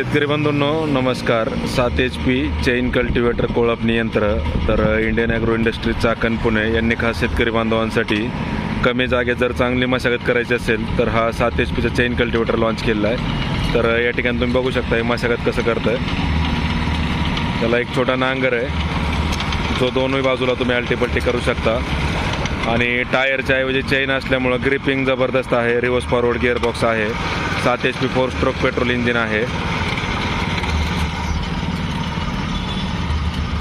शेतकरी बंधूंनो नमस्कार. सात एच पी चैन कल्टिवेटर कोळपणी यंत्र तर Indian agro industry Chakan Pune यांनी खास शेतकरी बांधवांसाठी कमी जागेत जर चांगली मशागत करायची असेल तर हा सात एच पीचा चैन कल्टिवेटर लॉन्च केलेला आहे. तर या ठिकाणी तुम्ही बघू शकता हे मशागत कसं करतं आहे त्याला एक छोटा नांगर आहे. जो दोन्ही बाजूला तुम्ही अल्टीपल्टी करू शकता. आणि टायरच्या ऐवजी चेन असल्यामुळं ग्रिपिंग जबरदस्त आहे रिव्हर्स फॉरवर्ड गिअरबॉक्स आहे. सात H P four stroke petrol engine आहे.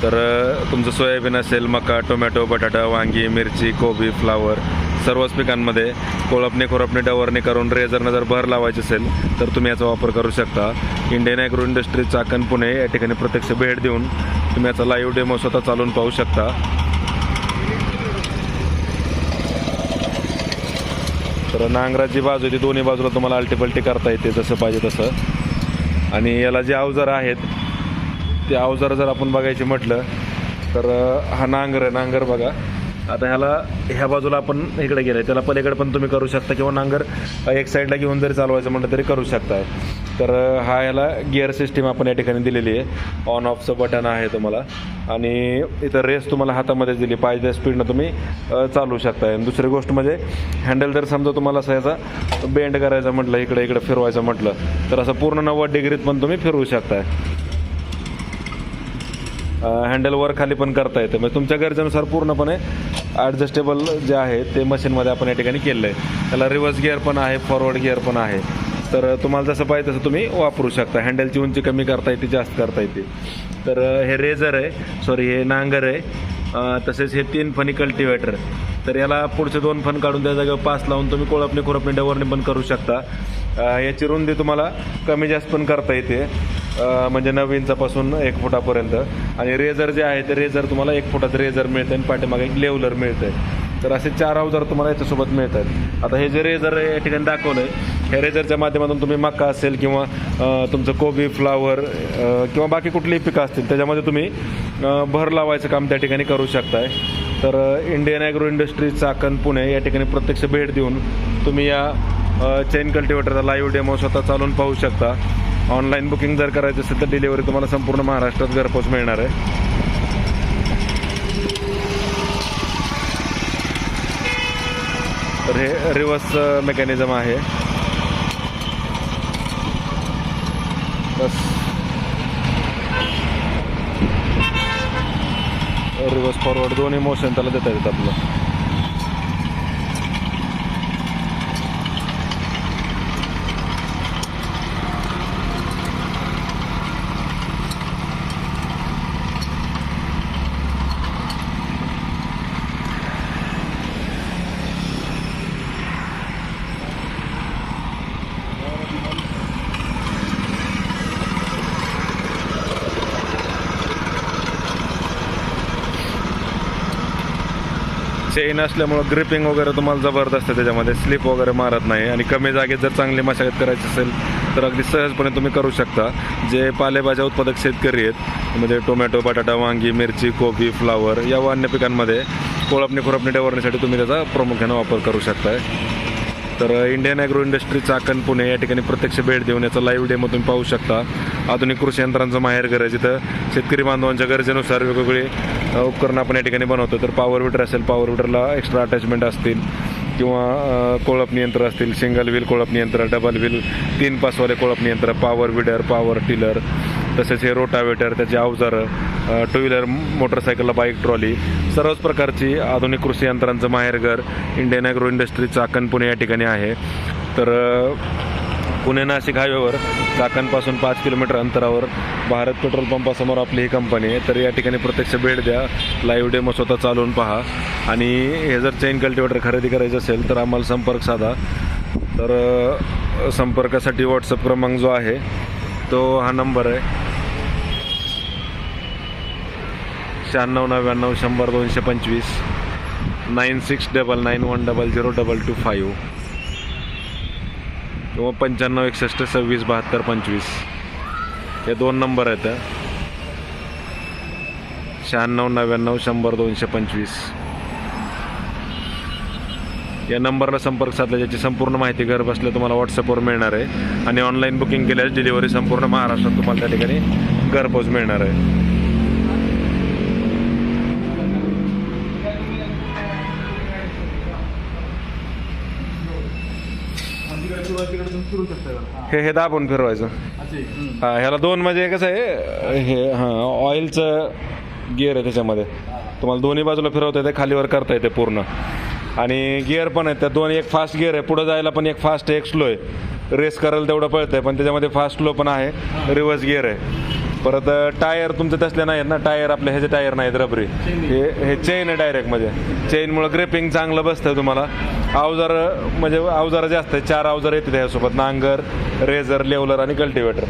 तर तुमचं सोयाबीन असेल मका टोमॅटो बटाटा वांगी मिरची कोबी फ्लावर सर्वच पिकांमध्ये कोळपणे खोरपणे डवरणे करून रेझरनं जर भर लावायची असेल तर तुम्ही याचा वापर करू शकता. Indian agro industry Chakan Pune या ठिकाणी प्रत्यक्ष भेट देऊन तुम्ही याचा लाईव्ह डेमो स्वतः चालून पाहू शकता. तर नांगराची बाजू आहे ती दोन्ही बाजूला तुम्हाला अल्टीपल्टी करता येते जसं पाहिजे तसं. आणि याला जे अवजार आहेत ते अवजार जर आपण बघायचे म्हटलं तर हा नांगर आहे नांगर बघा. आता ह्याला ह्या बाजूला आपण इकडे गेलं त्याला पलीकडे पण तुम्ही करू शकता किंवा नांगर एक साईडला घेऊन जरी चालवायचं म्हटलं तरी करू शकताय तर हा ह्याला गिअर सिस्टीम आपण या ठिकाणी दिलेली आहे. ऑन ऑफचं बटन आहे तुम्हाला. आणि इथं रेस तुम्हाला हातामध्येच दिली. पाहिजे स्पीडनं तुम्ही चालवू शकताय आणि दुसरी गोष्ट म्हणजे हँडल जर समजा तुम्हाला असं याचा बेंड करायचा म्हटलं इकडे इकडे फिरवायचं म्हटलं तर असं पूर्ण नव्वद डिग्रीत पण तुम्ही फिरवू शकताय हँडलवर खाली पण करता येतं. म्हणजे तुमच्या गरजेनुसार पूर्णपणे ॲडजस्टेबल जे आहे ते मशीनमध्ये आपण या ठिकाणी केलेलं आहे त्याला रिव्हर्स गिअर पण आहे फॉरवर्ड गिअर पण आहे. तर तुम्हाला जसं पाहिजे तसं तुम्ही वापरू शकता. हँडलची उंची कमी करता येते जास्त करता येते. तर हे रेझर आहे. सॉरी हे नांगर आहे. तसेच हे तीन फणी कल्टिवेटर तर याला पुढचे दोन फण काढून त्या जागेवर पास लावून तुम्ही कोळपणी खुरपणी डवरणी पण करू शकता. याची रुंदी तुम्हाला कमी जास्त पण करता येते. म्हणजे नऊ इंचापासून एक फुटापर्यंत. आणि रेझर जे आहे ते रेझर तुम्हाला एक फुटाचं रेझर मिळतं आणि पाठीमागे एक लेवलर मिळतं तर असे चार अवजार तुम्हाला याच्यासोबत मिळतात. आता हे जे रेझर या ठिकाणी दाखवलं आहे ह्या रेझरच्या माध्यमातून तुम्ही मका असेल किंवा तुमचं कोबी फ्लावर किंवा बाकी कुठलीही पिकं असतील त्याच्यामध्ये तुम्ही भर लावायचं काम त्या ठिकाणी करू शकताय. तर Indian agro industry Chakan Pune या ठिकाणी प्रत्यक्ष भेट देऊन तुम्ही या चेन कल्टिवेटरचा लाईव्ह डेमो स्वतः चालून पाहू शकता. ऑनलाईन बुकिंग जर करायचं असेल तर डिलिव्हरी तुम्हाला संपूर्ण महाराष्ट्रात घरपोच मिळणार आहे. तर हे रिव्हर्स मेकॅनिझम आहे. बस. रिव्हर्स फॉरवर्ड दोन्ही मोशन त्याला देता येतात आपलं. चेन असल्यामुळं ग्रिपिंग वगैरे तुम्हाला जबरदस्त त्याच्यामध्ये. स्लिप वगैरे मारत नाही. आणि कमी जागेत जर चांगली मशागत करायची असेल तर अगदी सहजपणे तुम्ही करू शकता. जे पालेभाज्या उत्पादक शेतकरी आहेत म्हणजे टोमॅटो बटाटा वांगी मिरची कोबी फ्लावर या व अन्य पिकांमध्ये कोळपणी खुरपणी डवरण्यासाठी तुम्ही त्याचा प्रामुख्याने वापर करू शकताय. तर Indian agro industry Chakan Pune या ठिकाणी प्रत्यक्ष भेट देऊन याचा लाईव्ह डेमो तुम्ही पाहू शकता. आधुनिक कृषी यंत्रांचं माहेर घर आहे जिथं शेतकरी बांधवांच्या गरजेनुसार वेगवेगळे उपकरणं आपण या ठिकाणी बनवतो. तर पॉवर विटर असेल पॉवर विटरला एक्स्ट्रा अटॅचमेंट असतील किंवा कोळप कोळपणी यंत्र असतील सिंगल व्हील कोळपणी यंत्र डबल व्हील तीन पासवाले कोळपणी यंत्र पॉवर विडर पॉवर टिलर तसेच हे रोटावेटर त्याचे अवजारं टू व्हीलर मोटरसायकलला बाईक ट्रॉली सर्वच प्रकारची आधुनिक कृषी यंत्रांचं माहेरघर Indian agro industry Chakan Pune या ठिकाणी आहे. तर पुणे नाशिक हायवेवर चाकणपासून पाच किलोमीटर अंतरावर भारत पेट्रोल पंपासमोर आपली ही कंपनी आहे. तर या ठिकाणी प्रत्यक्ष भेट द्या लाईव्ह डेमो स्वतः चालवून पहा. आणि हे जर चेन कल्टिवेटर खरेदी करायचं असेल तर आम्हाला संपर्क साधा. तर संपर्कासाठी व्हॉट्सअप क्रमांक जो आहे तो हा नंबर आहे. शहाण्णव नव्याण्णव शंभर दोनशे पंचवीस. Nine six double nine one double zero double two five. किंवा पंच्याण्णव एकसष्ट सव्वीस बहात्तर पंचवीस. हे दोन नंबर आहेत शहाण्णव नव्याण्णव शंभर दोनशे पंचवीस. या नंबरला संपर्क साधला ज्याची संपूर्ण माहिती घर बसल्या तुम्हाला व्हॉट्सअपवर मिळणार आहे. आणि ऑनलाईन बुकिंग केल्यास डिलिव्हरी संपूर्ण महाराष्ट्रात तुम्हाला त्या ठिकाणी घरपोच मिळणार आहे. हे हे दाबून फिरवायचं. हा ह्याला दोन म्हणजे कसं आहे हे हां ऑइलचं गिअर आहे त्याच्यामध्ये. तुम्हाला दोन्ही बाजूला फिरवता येते खालीवर करता येते पूर्ण. आणि गिअर पण आहेत त्या दोन एक फास्ट गिअर आहे. पुढं जायला पण एक फास्ट एक स्लो आहे. रेस करायला तेवढं पळतं आहे पण त्याच्यामध्ये फास्ट स्लो पण आहे. रिव्हर्स गिअर आहे. परत टायर तुमचे तसले नाहीत ना. टायर आपले ह्याचे टायर नाहीत रबरी. हे हे चेन आहे डायरेक्ट म्हणजे चेनमुळं ग्रिपिंग चांगलं बसतं तुम्हाला. अवजार म्हणजे अवजार जास्त आहे चार अवजार येते त्याच्यासोबत. नांगर रेझर लेवलर आणि कल्टिवेटर.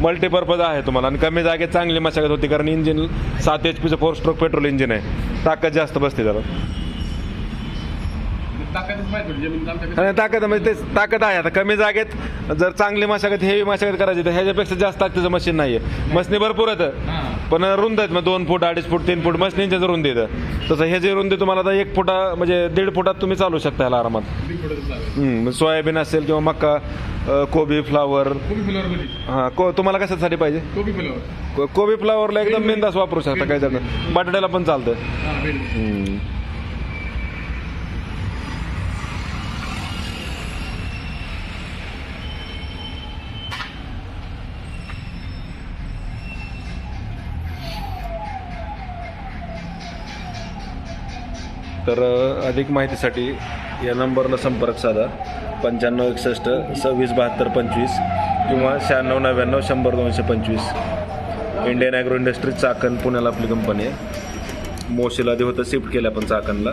मल्टीपर्पज आहे तुम्हाला. आणि कमी जागेत चांगली मशागत होती कारण इंजिन सात एच पीचं फोर स्ट्रोक पेट्रोल इंजिन आहे. ताकद जास्त बसते त्याला ताकदच माहिती होती जमीन आमच्याकडे आणि ताकद म्हणजे तेच ताकद आहे. आता कमी जागेत जर चांगली मशागत हेवी मशागत करायची तर ह्याच्यापेक्षा जास्त ताकदीचं मशीन नाही आहे मशनी भरपूर येतं हां पण रुंद आहेत मग दोन फूट अडीच फूट तीन फूट मशनींच्या रुंदी येतं तसं हे जे रुंदी तुम्हाला आता एक फुटा म्हणजे दीड फुटात तुम्ही चालू शकता ह्याला आरामात. सोयाबीन असेल किंवा मक्का कोबी फ्लावर. हां को तुम्हाला कशासाठी पाहिजे? कोबी कोबी फ्लावरला एकदम बिंदास वापरू शकता झालं बटाट्याला पण चालतं तर अधिक माहितीसाठी या नंबरला संपर्क साधा. पंच्याण्णव एकसष्ट सव्वीस बहात्तर पंचवीस किंवा शहाण्णव नव्याण्णव शंभर दोनशे पंचवीस. इंडियन ॲग्रो इंडस्ट्रीज चाकण पुण्याला आपली कंपनी आहे. मोशीला आधी होतं शिफ्ट केलं आपण चाकणला.